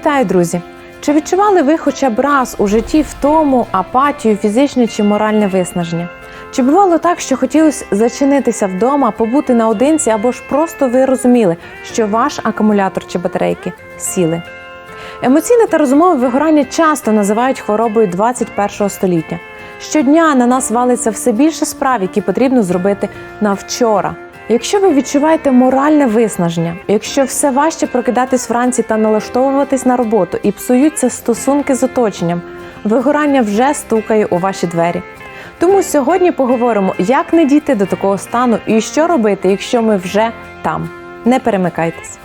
Вітаю, друзі! Чи відчували ви хоча б раз у житті втому, апатію, фізичне чи моральне виснаження? Чи бувало так, що хотілося зачинитися вдома, побути наодинці, або ж просто ви розуміли, що ваш акумулятор чи батарейки сіли? Емоційне та розумове вигорання часто називають хворобою 21 століття. Щодня на нас валиться все більше справ, які потрібно зробити на вчора. Якщо ви відчуваєте моральне виснаження, якщо все важче прокидатись вранці та налаштовуватись на роботу і псуються стосунки з оточенням, вигорання вже стукає у ваші двері. Тому сьогодні поговоримо, як не дійти до такого стану і що робити, якщо ми вже там. Не перемикайтесь.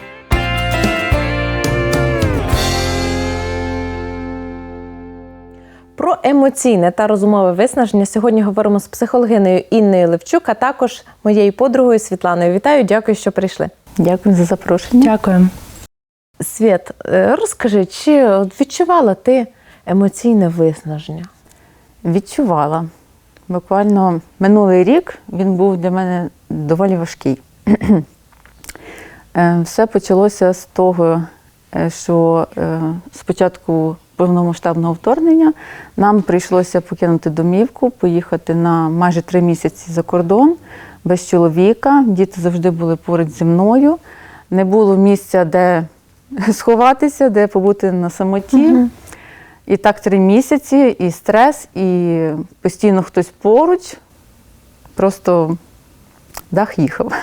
Про емоційне та розумове виснаження сьогодні говоримо з психологинею Інною Левчук, а також моєю подругою Світланою. Вітаю, дякую, що прийшли. Дякую за запрошення. Дякую. Світ, е, розкажи, чи відчувала ти емоційне виснаження? Відчувала. Буквально минулий рік він був для мене доволі важкий. Е, Все почалося з того, е, що спочатку повномасштабного вторгнення нам прийшлося покинути домівку, поїхати на майже три місяці за кордон без чоловіка. Діти завжди були поруч зі мною. Не було місця, де сховатися, де побути на самоті. І так три місяці, і стрес, і постійно хтось поруч, просто дах їхав.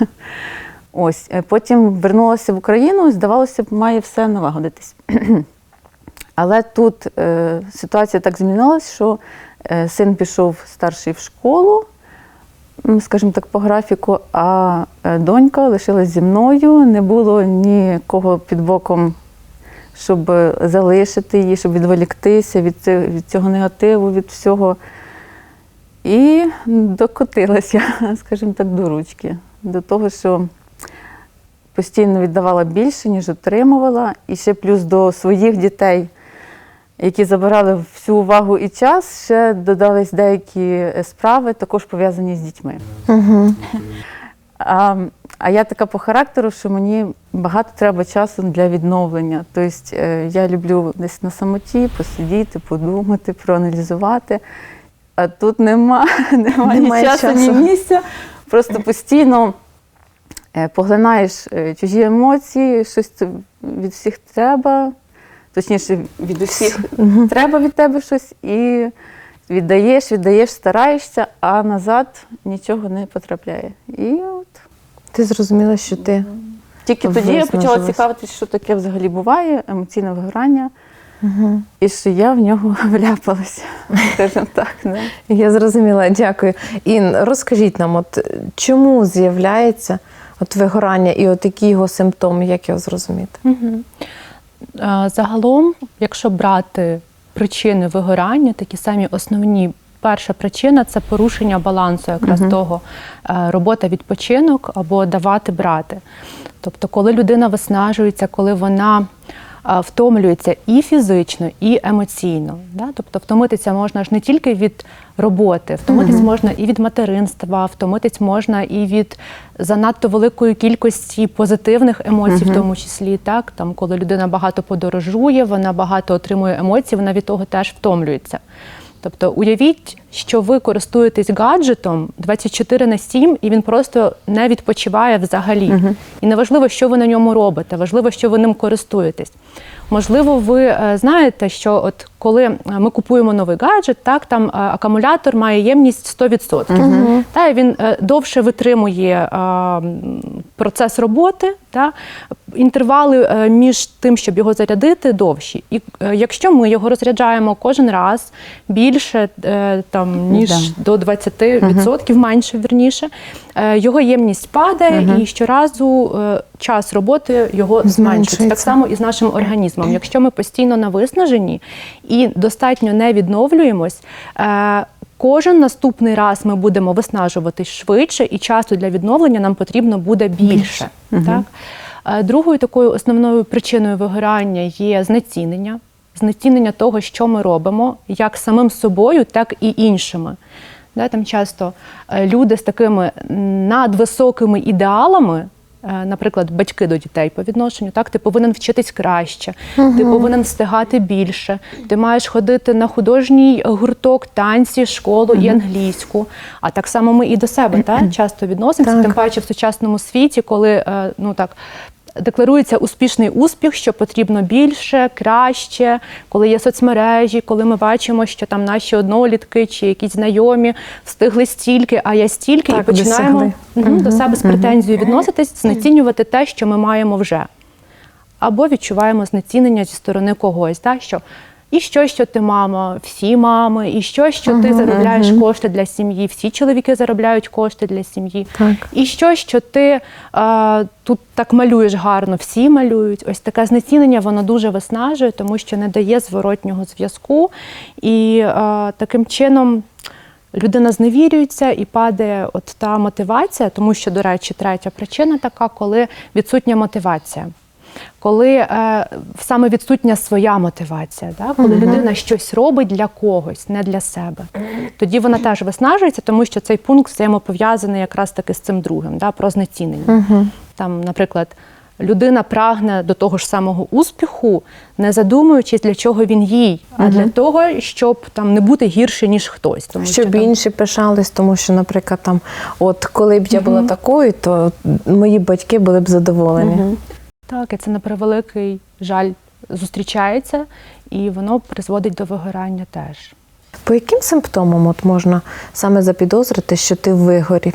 Ось. е, Потім вернулася в Україну і здавалося б, має все налагодитись. Але тут е, ситуація так змінилась, що е, син пішов старший в школу, скажімо так, по графіку, а е, донька лишилась зі мною, не було нікого під боком щоб залишити її, щоб відволіктися від від цього негативу, від всього. І докотилася, скажімо так, до ручки, до того, що постійно віддавала більше, ніж отримувала. І ще плюс до своїх дітей, які забирали всю увагу і час, ще додались деякі е, справи, також пов'язані з дітьми. Угу. А, а я така по характеру, що мені багато треба часу для відновлення. Тобто е, я люблю десь на самоті посидіти, подумати, проаналізувати. А тут нема, нема ні Немає часу, ні місця. Просто постійно е, поглинаєш чужі емоції, щось від всіх треба, точніше, від усіх треба від тебе щось і віддаєш, віддаєш, стараєшся, а назад нічого не потрапляє. І от Ти зрозуміла, що ти тільки тоді я почала цікавитися, що таке взагалі буває, емоційне вигорання, угу. і що я в нього вляпалася, скажімо так. Да. я зрозуміла, дякую. Ін, розкажіть нам, от чому з'являється от вигорання і от які його симптоми, як його зрозуміти? Мгм. Загалом, якщо брати причини вигорання, такі самі основні. Перша причина це порушення балансу, якраз того е, робота відпочинок або давати брати. Тобто, коли людина виснажується, коли вона втомлюється і фізично, і емоційно. Да? Тобто втомитися можна ж не тільки від роботи, втомитись можна і від материнства, втомитись можна і від занадто великої кількості позитивних емоцій, в тому числі так, там, коли людина багато подорожує, вона багато отримує емоцій, вона від того теж втомлюється. Тобто уявіть, що ви користуєтесь гаджетом 24 на 7, і він просто не відпочиває взагалі. І не важливо, що ви на ньому робите, важливо, що ви ним користуєтесь. Можливо, ви е, знаєте, що от коли е, ми купуємо новий гаджет, так там е, акумулятор має ємність 100%. Та, і він довше витримує процес роботи, та, інтервали між тим, щоб його зарядити, довші. І якщо ми його розряджаємо кожен раз більше, там, ніж Да. до 20%, менше вірніше, його ємність падає, і щоразу е, час роботи його зменшується. Так само і з нашим організмом. Якщо ми постійно на виснаженні і достатньо не відновлюємось. е, Кожен наступний раз ми будемо виснажуватись швидше, і часу для відновлення нам потрібно буде більше. Так? Е, Другою такою основною причиною вигорання є знецінення, знецінення того, що ми робимо, як самим собою, так і іншими. Да, там часто е, люди з такими надвисокими ідеалами е, Наприклад, батьки до дітей по відношенню, так ти повинен вчитись краще, ти повинен встигати більше, ти маєш ходити на художній гурток, танці, школу і англійську. А так само ми і до себе та, часто відносимося, Так. тим паче в сучасному світі, коли е, ну так. Декларується успішний успіх, що потрібно більше, краще, коли є соцмережі, коли ми бачимо, що там наші однолітки чи якісь знайомі встигли стільки, а я стільки, і Так, починаємо досягли. мгм, до себе з претензією відноситись, знецінювати те, що ми маємо вже. Або відчуваємо знецінення зі сторони когось, так, що і що, що ти мама, всі мами, і що, що ти заробляєш кошти для сім'ї, всі чоловіки заробляють кошти для сім'ї. І що, що ти е, тут так малюєш гарно, всі малюють. Ось таке знецінення, воно дуже виснажує, тому що не дає зворотнього зв'язку. І е, таким чином людина зневірюється і падає от та мотивація, тому що, до речі, третя причина така, коли відсутня мотивація. Коли е, саме відсутня своя мотивація, да? коли людина щось робить для когось, не для себе, тоді вона теж виснажується, тому що цей пункт взаємопов'язаний якраз таки з цим другим, да? про знецінення. Там, наприклад, людина прагне до того ж самого успіху, не задумуючись, для чого він їй, а для того, щоб там не бути гірше, ніж хтось. Тому Щоб що, там, інші пишались, тому що, наприклад, там, от коли б я була такою, то мої батьки були б задоволені. Так, і це на превеликий жаль зустрічається, і воно призводить до вигорання теж. По яким симптомам от можна саме запідозрити, що ти вигорів?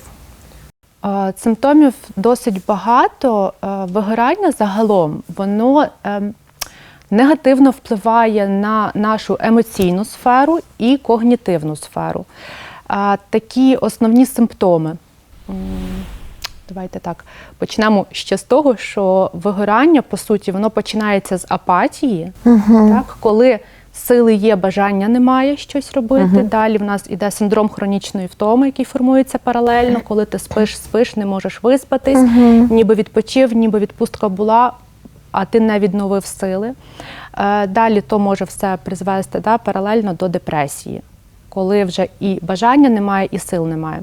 Симптомів досить багато. Е, Вигорання загалом воно ем, негативно впливає на нашу емоційну сферу і когнітивну сферу. Такі основні симптоми. Давайте так почнемо ще з того, що вигорання, по суті, воно починається з апатії, так, коли сили є, бажання немає щось робити. Далі в нас іде синдром хронічної втоми, який формується паралельно, коли ти спиш, спиш, не можеш виспатись, ніби відпочив, ніби відпустка була, а ти не відновив сили. Е, Далі то може все призвести да, паралельно до депресії, коли вже і бажання немає, і сил немає.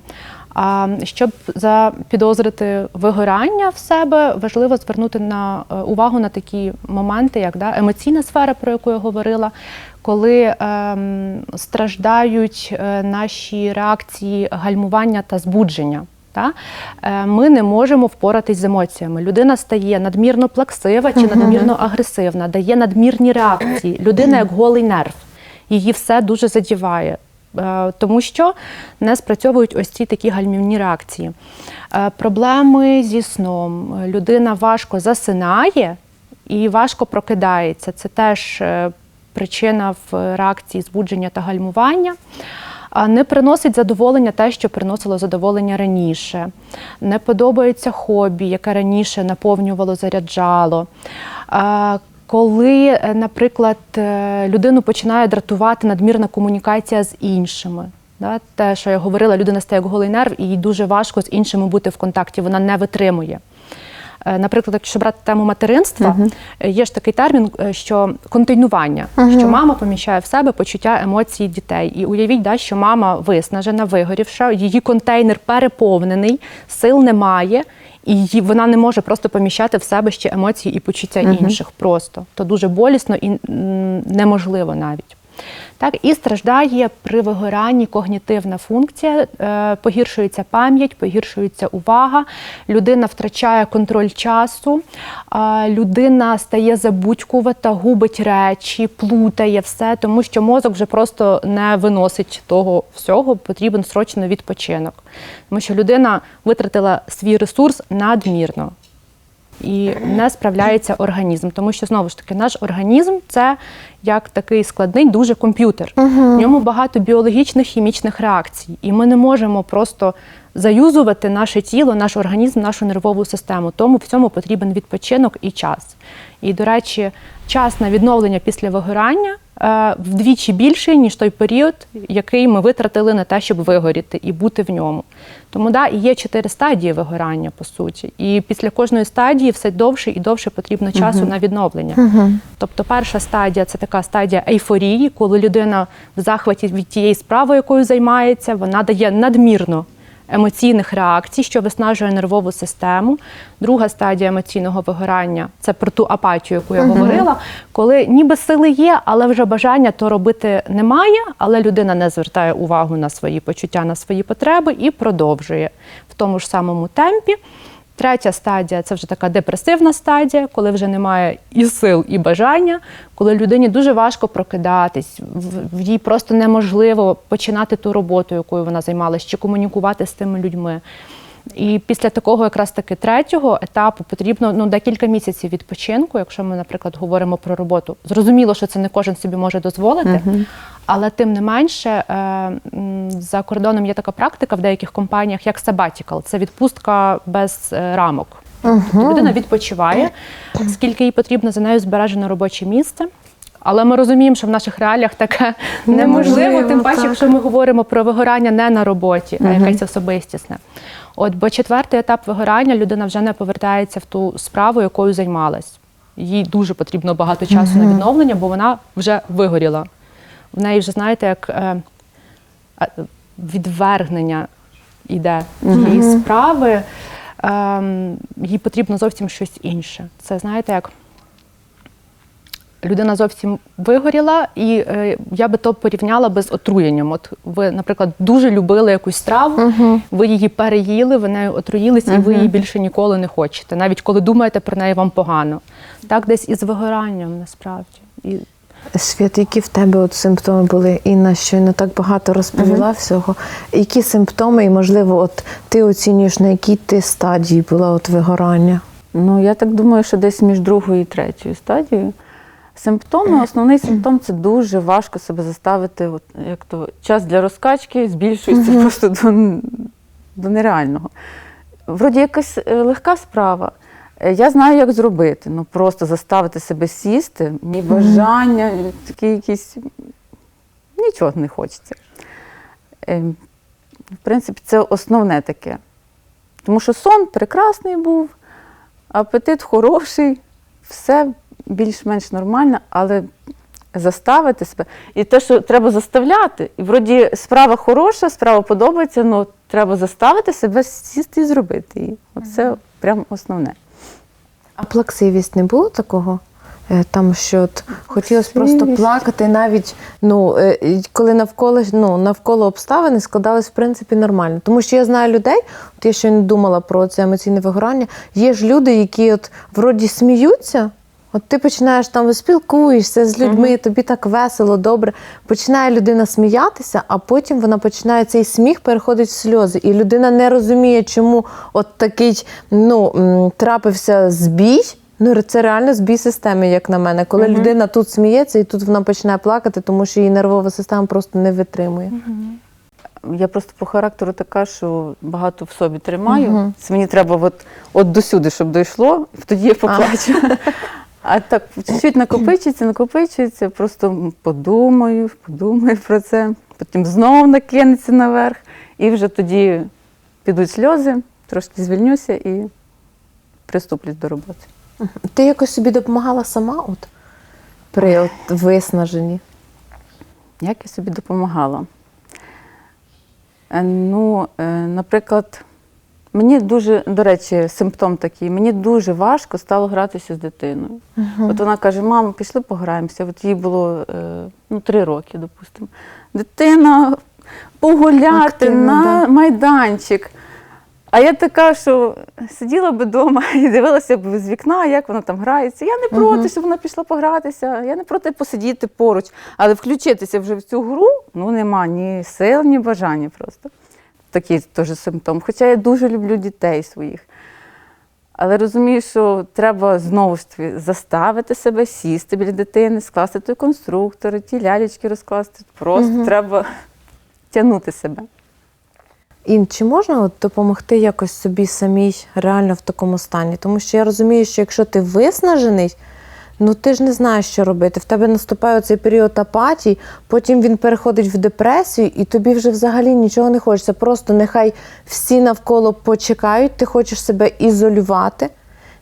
А щоб запідозрити вигорання в себе, важливо звернути на е, увагу на такі моменти, як да, емоційна сфера, про яку я говорила, коли ем, страждають е, наші реакції гальмування та збудження. Та? Е, Ми не можемо впоратись з емоціями. Людина стає надмірно плаксива чи надмірно агресивна, дає надмірні реакції. Людина як голий нерв. Її все дуже задіває. Е, Тому що не спрацьовують ось ці такі гальмівні реакції. Е, Проблеми зі сном. Людина важко засинає і важко прокидається. Це теж е, причина в реакції збудження та гальмування. Не приносить задоволення те, що приносило задоволення раніше. Не подобається хобі, яке раніше наповнювало, заряджало. Коли, е, наприклад, е, людину починає дратувати надмірна комунікація з іншими. Да? Те, що я говорила, людина стає як голий нерв, і їй дуже важко з іншими бути в контакті, вона не витримує. Е, Наприклад, якщо брати тему материнства, е, є ж такий термін, що контейнування, що мама поміщає в себе почуття емоцій дітей. І уявіть, да, що мама виснажена, вигорівша, її контейнер переповнений, сил немає, і вона не може просто поміщати в себе ще емоції і почуття інших. Просто то дуже болісно і неможливо навіть. Так, і страждає при вигоранні когнітивна функція, е, погіршується пам'ять, погіршується увага, людина втрачає контроль часу, людина стає забудькувата, губить речі, плутає все, тому що мозок вже просто не виносить того всього, потрібен срочно відпочинок. Тому що людина витратила свій ресурс надмірно і не справляється організм. Тому що знову ж таки наш організм це як такий складний дуже комп'ютер. В ньому багато біологічних хімічних реакцій, і ми не можемо просто заюзувати наше тіло, наш організм, нашу нервову систему. Тому в цьому потрібен відпочинок і час. І, до речі, час на відновлення після вигорання е, вдвічі більший, ніж той період, який ми витратили на те, щоб вигоріти і бути в ньому. Тому да, і є чотири стадії вигорання, по суті. І після кожної стадії все довше і довше потрібно часу на відновлення. Тобто, перша стадія це така стадія ейфорії, коли людина в захваті від тієї справи, якою займається, вона дає надмірно емоційних реакцій, що виснажує нервову систему. Друга стадія емоційного вигорання це про ту апатію, яку я говорила, коли ніби сили є, але вже бажання то робити немає, але людина не звертає увагу на свої почуття, на свої потреби і продовжує в тому ж самому темпі. Третя стадія це вже така депресивна стадія, коли вже немає і сил, і бажання, коли людині дуже важко прокидатись, їй просто неможливо починати ту роботу, якою вона займалась, чи комунікувати з тими людьми. І після такого, якраз таки третього етапу, потрібно ну декілька місяців відпочинку, якщо ми, наприклад, говоримо про роботу. Зрозуміло, що це не кожен собі може дозволити, але тим не менше е, за кордоном є така практика в деяких компаніях, як sabbatical. Це відпустка без е, рамок. Тобто людина відпочиває, скільки їй потрібно за нею збережено робоче місце. Але ми розуміємо, що в наших реаліях таке неможливо, Неможливо, тим паче, якщо ми говоримо про вигорання не на роботі, а якесь особистісне. От, бо четвертий етап вигорання людина вже не повертається в ту справу, якою займалась. Їй дуже потрібно багато часу на відновлення, бо вона вже вигоріла. В неї вже, знаєте, як е, е, відвергнення йде цієї справи. Ем, їй потрібно зовсім щось інше. Це знаєте, як людина зовсім вигоріла, і е, я би то порівняла би з отруєнням. От ви, наприклад, дуже любили якусь страву, ви її переїли, ви нею отруїлись, і ви її більше ніколи не хочете. Навіть коли думаєте про неї, вам погано. Так, десь із вигоранням насправді. І Свят, які в тебе от симптоми були? Інна щойно так багато розповіла всього. Які симптоми, і можливо, от ти оцінюєш, на якій ти стадії була от вигорання? Ну, я так думаю, що десь між другою і третьою стадією. Симптоми, основний симптом це дуже важко себе заставити, от, як то час для розкачки збільшується просто до, до нереального. Вроді якась е, легка справа. Е, Я знаю, як зробити. Ну просто заставити себе сісти, ні бажання, такі якісь нічого не хочеться. Е, В принципі, це основне таке. Тому що сон прекрасний був, апетит хороший, все більш-менш нормально, але заставити себе. І те, що треба заставляти, і вроді справа хороша, справа подобається, але треба заставити себе сісти і зробити її. Оце прям основне. А плаксивість не було такого? Е, Там що от хотілося просто плакати, навіть ну е, коли навколо ну навколо обставини складались в принципі нормально. Тому що я знаю людей, от я ще не думала про це емоційне вигорання. Є ж люди, які от вроді сміються. От ти починаєш там спілкуєшся з людьми, тобі так весело, добре. Починає людина сміятися, а потім вона починає цей сміх переходить в сльози. І людина не розуміє, чому от такий ну, трапився збій. Ну, це реально збій системи, як на мене. Коли людина тут сміється і тут вона починає плакати, тому що її нервова система просто не витримує. Я просто по характеру така, що багато в собі тримаю. Це мені треба от, от досюди, щоб дійшло, тоді я поплачу. А так чуть-чуть накопичується, накопичується, просто подумаю, подумаю про це, потім знову накинеться наверх, і вже тоді підуть сльози, трошки звільнюся і приступлюсь до роботи. Ти якось собі допомагала сама от, при от, виснаженні? Як я собі допомагала? Е, Ну, е, наприклад, мені дуже, до речі, симптом такий, мені дуже важко стало гратися з дитиною. От вона каже: мама, пішли пограємося. От їй було е, ну, три роки, допустимо. Дитина погуляти Активно, на да. майданчик. А я така, що сиділа би вдома і дивилася б з вікна, як вона там грається. Я не проти, щоб вона пішла погратися, я не проти посидіти поруч, але включитися вже в цю гру ну нема ні сил, ні бажання просто. Такий теж симптом. Хоча я дуже люблю дітей своїх. Але розумію, що треба знову ж таки заставити себе сісти біля дитини, скласти той конструктор, ті лялечки розкласти. Просто треба тягнути себе. Ін, чи можна от допомогти якось собі самій реально в такому стані? Тому що я розумію, що якщо ти виснажений, ну ти ж не знаєш, що робити. В тебе наступає цей період апатії, потім він переходить в депресію, і тобі вже взагалі нічого не хочеться. Просто нехай всі навколо почекають, ти хочеш себе ізолювати,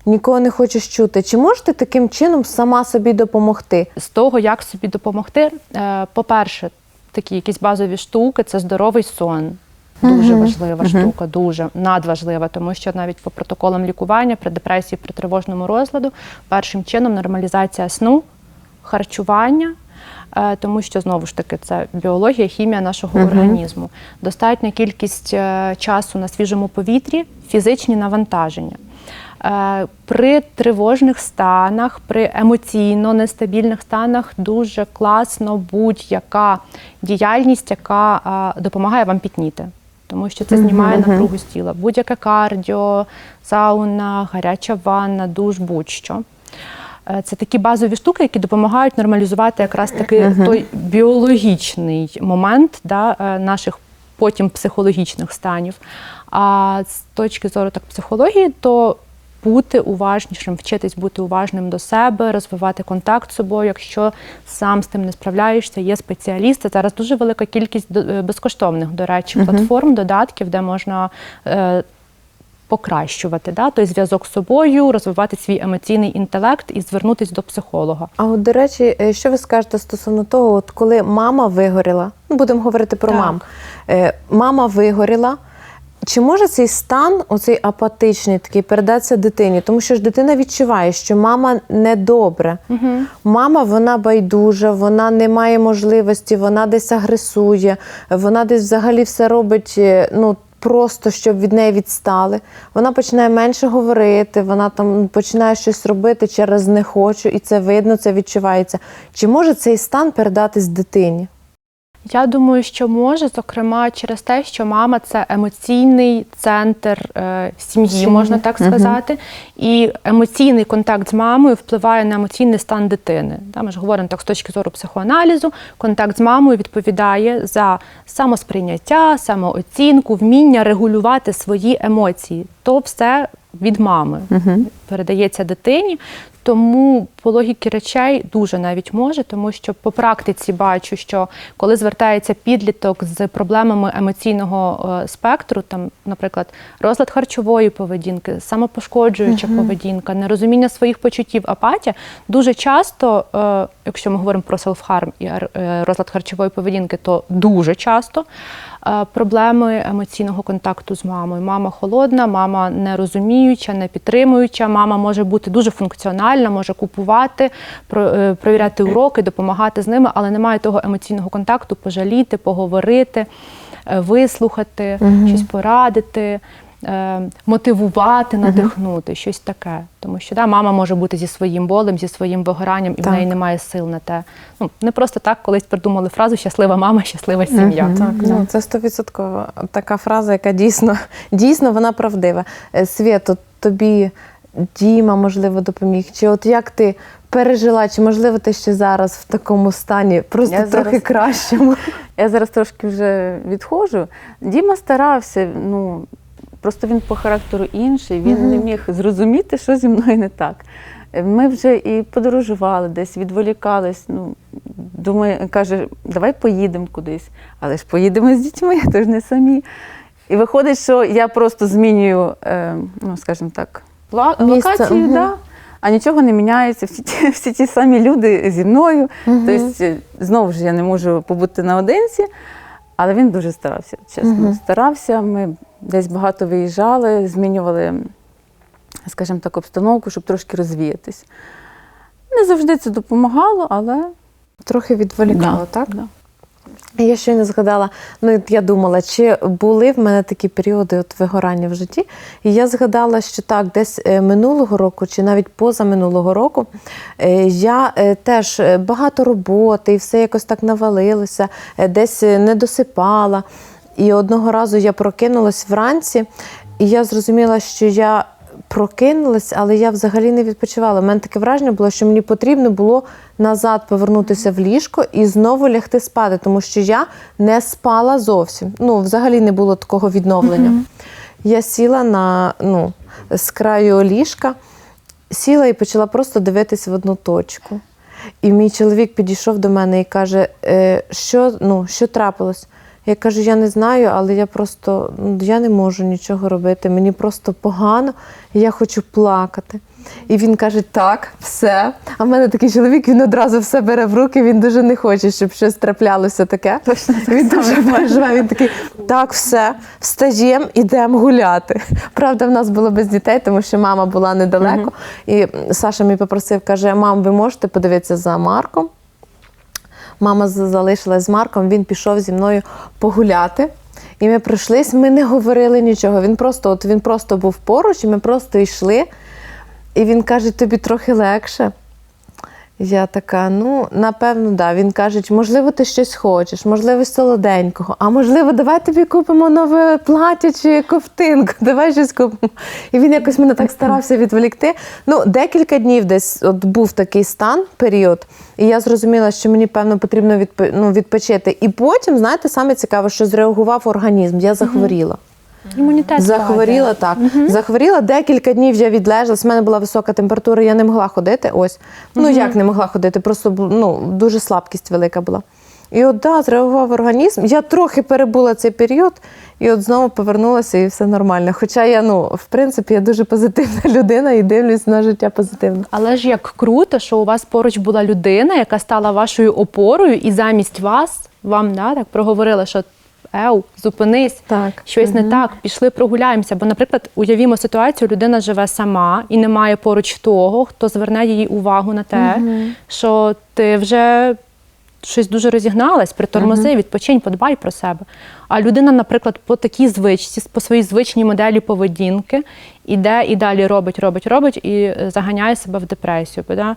нікого не хочеш чути. Чи можеш ти таким чином сама собі допомогти? з того, як собі допомогти, е, по-перше, такі якісь базові штуки це здоровий сон. Дуже важлива штука, дуже надважлива, тому що навіть по протоколам лікування при депресії, при тривожному розладу, першим чином нормалізація сну, харчування. е, Тому що знову ж таки це біологія, хімія нашого організму. Достатня кількість е, часу на свіжому повітрі, фізичні навантаження. Е, При тривожних станах, при емоційно нестабільних станах дуже класно будь-яка діяльність, яка допомагає вам пітніти. Тому що це знімає напругу з тіла. Будь-яке кардіо, сауна, гаряча ванна, душ, будь-що. Е, Це такі базові штуки, які допомагають нормалізувати якраз таки той біологічний момент да, е, наших потім психологічних станів. А з точки зору так психології, то бути уважнішим, вчитись бути уважним до себе, розвивати контакт з собою. Якщо сам з тим не справляєшся, є спеціалісти. Зараз дуже велика кількість е, безкоштовних, до речі, платформ, додатків, де можна. е, Покращувати да, той зв'язок з собою, розвивати свій емоційний інтелект і звернутися до психолога. А от, до речі, е, що ви скажете стосовно того, от коли мама вигоріла, ну будемо говорити про Так. мам. Мама вигоріла. Чи може цей стан, оцей апатичний, такий передатися дитині? Тому що ж дитина відчуває, що мама недобре. Мама вона байдужа, вона не має можливості, вона десь агресує, вона десь взагалі все робить е, ну, просто, щоб від неї відстали. Вона починає менше говорити, вона там починає щось робити через не хочу, і це видно, це відчувається. Чи може цей стан передатись дитині? Я думаю, що може, зокрема, через те, що мама це емоційний центр е, сім'ї, Сім'ї. можна так сказати. І емоційний контакт з мамою впливає на емоційний стан дитини. Да, ми ж говоримо так з точки зору психоаналізу. Контакт з мамою відповідає за самосприйняття, самооцінку, вміння регулювати свої емоції. То все від мами передається дитині. Тому по логіки речей дуже навіть може, тому що по практиці бачу, що коли звертається підліток з проблемами емоційного е, спектру, там, наприклад, розлад харчової поведінки, самопошкоджуюча поведінка, нерозуміння своїх почуттів, апатія, дуже часто, е, якщо ми говоримо про селф-харм і е, розлад харчової поведінки, то дуже часто проблеми емоційного контакту з мамою. Мама холодна, мама нерозуміюча, не підтримуюча, мама може бути дуже функціональна, може купувати, е, провіряти уроки, допомагати з ними, але немає того емоційного контакту, пожаліти, поговорити, вислухати, вислухати, щось порадити. Е, Мотивувати, надихнути, щось таке. Тому що да, мама може бути зі своїм болем, зі своїм вигоранням, і Так. в неї немає сил на те. Ну, не просто так колись придумали фразу щаслива мама, щаслива сім'я. Так, ну це стовідсотково така фраза, яка дійсно, дійсно вона правдива. Е, Світ, от тобі Діма, можливо, допоміг. Чи от як ти пережила, чи можливо ти ще зараз в такому стані, просто Я трохи зараз- кращому? Я зараз трошки вже відходжу. Діма старався, ну просто він по характеру інший, він не міг зрозуміти, що зі мною не так. Ми вже і подорожували десь, відволікались. Ну, думає, каже, давай поїдемо кудись. Але ж поїдемо з дітьми, то ж не самі. І виходить, що я просто змінюю, е, ну, скажімо так, Місце, локацію, мгм. да, а нічого не міняється. Всі ті, всі ті самі люди зі мною. Тобто, е, знову ж я не можу побути наодинці, але він дуже старався, чесно. Старався. Ми десь багато виїжджали, змінювали, скажімо так, обстановку, щоб трошки розвіятись. Не завжди це допомагало, але Трохи відволікало, так? Да. Я щойно згадала, ну я думала, чи були в мене такі періоди от вигорання в житті. І я згадала, що так, десь е, минулого року, чи навіть поза минулого року, е, я е, теж багато роботи, і все якось так навалилося, десь не досипала. І одного разу я прокинулась вранці, і я зрозуміла, що я прокинулась, але я взагалі не відпочивала. У мене таке враження було, що мені потрібно було назад повернутися в ліжко і знову лягти спати, тому що я не спала зовсім. Ну, взагалі не було такого відновлення. Я сіла на ну, з краю ліжка, сіла і почала просто дивитись в одну точку. І мій чоловік підійшов до мене і каже, е, що, ну, що трапилось? Я кажу, я не знаю, але я просто ну, я не можу нічого робити. Мені просто погано, я хочу плакати. І він каже: так, все. А в мене такий чоловік, він одразу все бере в руки, він дуже не хоче, щоб щось траплялося таке. він дуже переживає. Він такий, так, все, встаємо, ідемо гуляти. Правда, в нас було без дітей, тому що мама була недалеко. І Саша мені попросив, каже: мам, ви можете подивитися за Марком? Мама залишилась з Марком, він пішов зі мною погуляти. І ми прийшлись, ми не говорили нічого. Він просто, от він просто був поруч, і ми просто йшли. І він каже: тобі трохи легше. Я така, ну, напевно, да. Він каже, можливо, ти щось хочеш, можливо, солоденького, а можливо, давай тобі купимо нове плаття чи ковтинку, давай щось купимо. І він якось мене так старався відволікти. Ну, декілька днів десь от був такий стан, період, і я зрозуміла, що мені, певно, потрібно відпо- ну, відпочити. І потім, знаєте, саме цікаве, що зреагував організм, я захворіла. Імунітет Захворіла так. Захворіла декілька днів я відлежалась. У мене була висока температура, я не могла ходити. Ось. Ну як не могла ходити? Просто ну, дуже слабкість велика була. І от да, зреагував організм. Я трохи перебула цей період, і от знову повернулася, і все нормально. Хоча я, ну, в принципі, я дуже позитивна людина і дивлюсь на життя позитивно. Але ж як круто, що у вас поруч була людина, яка стала вашою опорою, і замість вас вам да, так проговорила, що Еу, зупинись, Так. щось не так, пішли прогуляємося. Бо, наприклад, уявімо ситуацію, людина живе сама і немає поруч того, хто зверне її увагу на те, що ти вже щось дуже розігналась, притормози, відпочинь, подбай про себе. А людина, наприклад, по такій звичці, по своїй звичній моделі поведінки, іде і далі робить, робить, робить і е, заганяє себе в депресію. Да?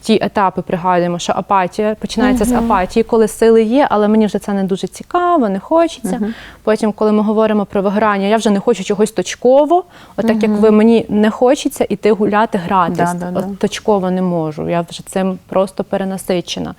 Ті етапи пригадуємо, що апатія починається з апатії, коли сили є, але мені вже це не дуже цікаво, не хочеться. Потім, коли ми говоримо про вигорання, я вже не хочу чогось точково, отак як ви мені не хочеться іти гуляти, гратись. Да, да, да. От точково не можу. Я вже цим просто перенасичена.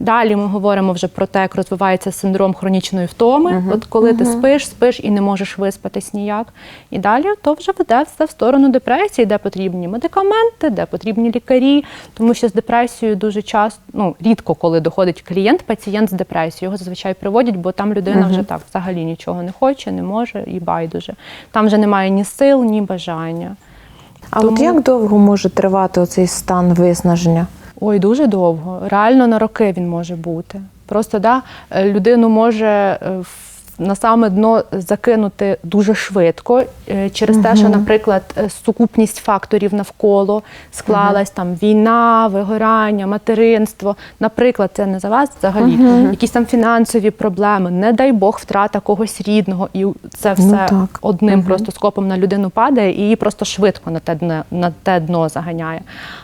Далі ми говоримо вже про те, як розвивається синдром хронічної втоми. От коли ти спиш, спиш і не можеш виспатись ніяк. І далі то вже веде все в сторону депресії, де потрібні медикаменти, де потрібні лікарі. Тому що з депресією дуже часто, ну рідко, коли доходить клієнт, пацієнт з депресією. Його зазвичай приводять, бо там людина вже так взагалі нічого не хоче, не може і байдуже. Там вже немає ні сил, ні бажання. А от як довго може тривати оцей стан виснаження? Ой, дуже довго. Реально на роки він може бути. Просто да, е, людину може е, в- на саме дно закинути дуже швидко е, через те, що, наприклад, е, сукупність факторів навколо склалась там війна, вигорання, материнство. Наприклад, це не за вас взагалі, якісь там фінансові проблеми, не дай Бог, втрата когось рідного, і це все так. одним просто скопом на людину падає і її просто швидко на те дно, на те дно заганяє.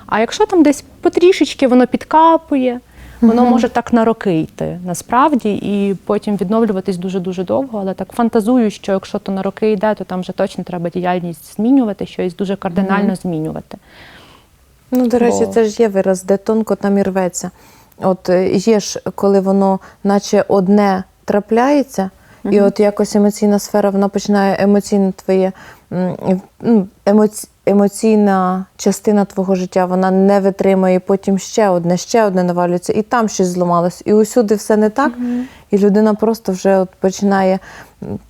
А якщо там десь потрішечки воно підкапує, воно може так на роки йти насправді, і потім відновлюватись дуже-дуже довго. Але так фантазую, що якщо то на роки йде, то там вже точно треба діяльність змінювати, щось дуже кардинально змінювати. Ну, до речі, Бо- це ж є вираз, де тонко там і рветься. От е, є ж, коли воно наче одне трапляється, і от якось емоційна сфера вона починає емоційно твоє м, емоці, емоційна частина твого життя, вона не витримує, потім ще одне, ще одне навалюється, і там щось зламалось, і усюди все не так, і людина просто вже от починає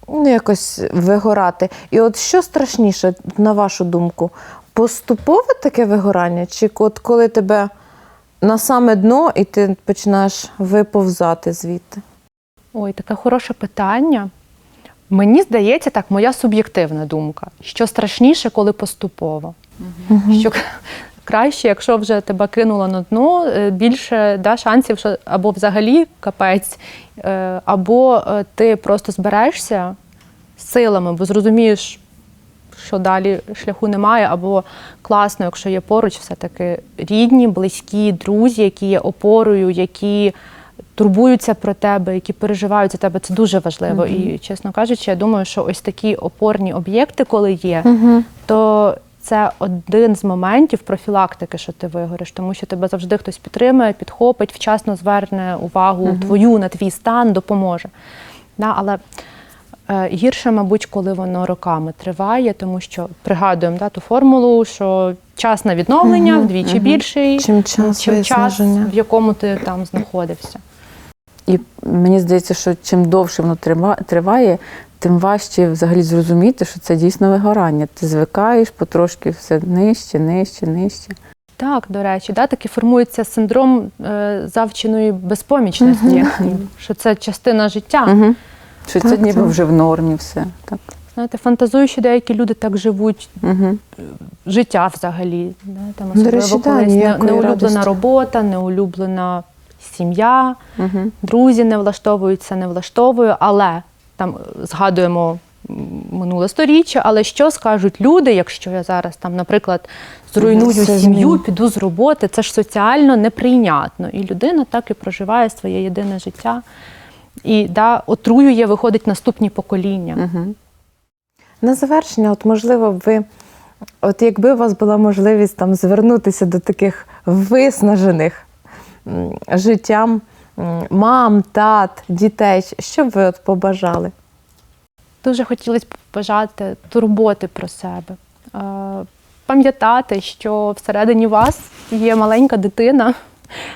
ну, якось вигорати. І от що страшніше, на вашу думку, поступове таке вигорання, чи от коли тебе на саме дно і ти починаєш виповзати звідти? Ой, таке хороше питання. Мені здається, так, моя суб'єктивна думка, що страшніше, коли поступово. Що краще, якщо вже тебе кинуло на дно, е, більше да, шансів, що або взагалі капець, е, або е, ти просто зберешся силами, бо зрозумієш, що далі шляху немає, або класно, якщо є поруч, все-таки рідні, близькі, друзі, які є опорою, які турбуються про тебе, які переживають за тебе. Це дуже важливо. І, чесно кажучи, я думаю, що ось такі опорні об'єкти, коли є, то це один з моментів профілактики, що ти вигориш, тому що тебе завжди хтось підтримує, підхопить, вчасно зверне увагу твою на твій стан, допоможе. Да, але Е, Гірше, мабуть, коли воно роками триває, тому що пригадуємо да, ту формулу, що час на відновлення вдвічі більший, Чим час чим час, виснаження. в якому ти там знаходився. І мені здається, що чим довше воно трима- триває, тим важче взагалі зрозуміти, що це дійсно вигорання. Ти звикаєш потрошки все нижче, нижче, нижче. Так, до речі, да, таки формується синдром е, завченої безпомічності, що це частина життя. Угу. Що це Так, ніби це- вже в нормі все. Так. Знаєте, фантазую, що деякі люди так живуть Угу. життя взагалі. Да? Там особливо речі, колись не, неулюблена радості. робота, неулюблена сім'я, Угу. друзі не влаштовуються, не влаштовую, але там е, згадуємо минуле сторіччя, але що скажуть люди, якщо я зараз там, наприклад, зруйную сім'ю, піду з роботи, це ж соціально неприйнятно. І людина так і проживає своє єдине життя. І да, отруює, виходить наступні покоління. Угу. На завершення, от можливо, ви, от якби у вас була можливість там звернутися до таких виснажених життям мам, тат, дітей, що б ви от побажали? Дуже хотілося б побажати турботи про себе. Е, Пам'ятати, що всередині вас є маленька дитина,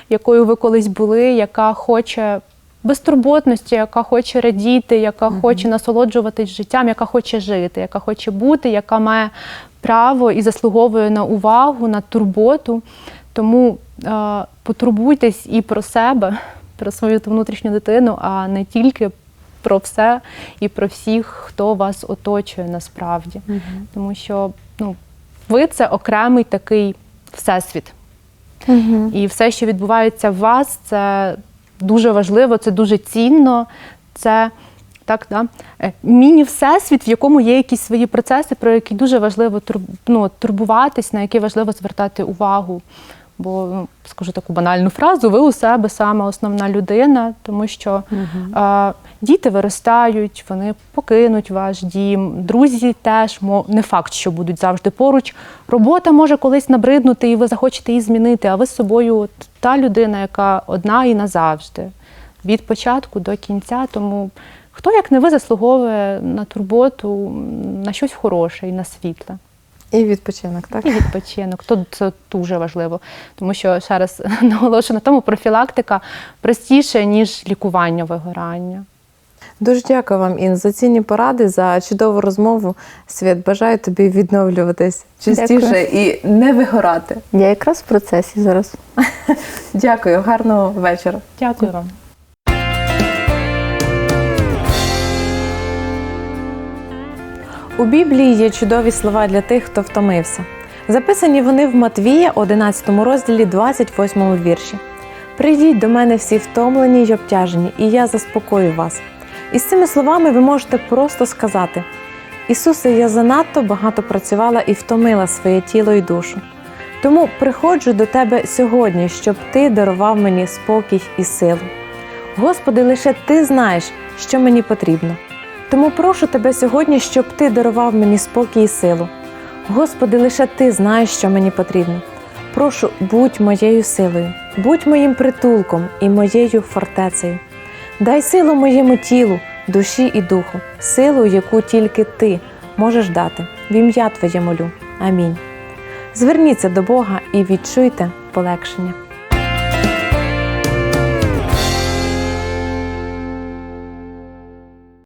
якою ви колись були, яка хоче безтурботності, яка хоче радіти, яка хоче насолоджуватись життям, яка хоче жити, яка хоче бути, яка має право і заслуговує на увагу, на турботу. Тому е, потурбуйтесь і про себе, про свою внутрішню дитину, а не тільки про все і про всіх, хто вас оточує насправді. Тому що ну, ви це окремий такий всесвіт. І все, що відбувається в вас, це дуже важливо, це дуже цінно. Це так, да? е, міні-всесвіт, в якому є якісь свої процеси, про які дуже важливо ну, турбуватись, на які важливо звертати увагу. Бо ну, скажу таку банальну фразу: ви у себе сама основна людина, тому що е, діти виростають, вони покинуть ваш дім, друзі теж не факт, що будуть завжди поруч. Робота може колись набриднути, і ви захочете її змінити, а ви з собою та людина, яка одна і назавжди, від початку до кінця. Тому хто як не ви заслуговує на турботу, на щось хороше і на світле. І відпочинок, так? І відпочинок. То це дуже важливо, тому що ще раз наголошую на тому, профілактика простіше, ніж лікування вигорання. Дуже дякую вам, Ін, за цінні поради, за чудову розмову. Світ, бажаю тобі відновлюватись частіше Дякую. і не вигорати. Я якраз в процесі зараз. Дякую, гарного вечора. Дякую вам. У Біблії є чудові слова для тих, хто втомився. Записані вони в Матвія, 11 розділі, 28 вірші. Прийдіть до мене всі втомлені й обтяжені, і я заспокою вас. І з цими словами ви можете просто сказати: Ісусе, я занадто багато працювала і втомила своє тіло і душу. Тому приходжу до Тебе сьогодні, щоб Ти дарував мені спокій і силу. Господи, лише Ти знаєш, що мені потрібно. Тому прошу тебе сьогодні, щоб ти дарував мені спокій і силу. Господи, лише ти знаєш, що мені потрібно. Прошу, будь моєю силою, будь моїм притулком і моєю фортецею. Дай силу моєму тілу, душі і духу, силу, яку тільки ти можеш дати. В ім'я Твоє молю. Амінь. Зверніться до Бога і відчуйте полегшення.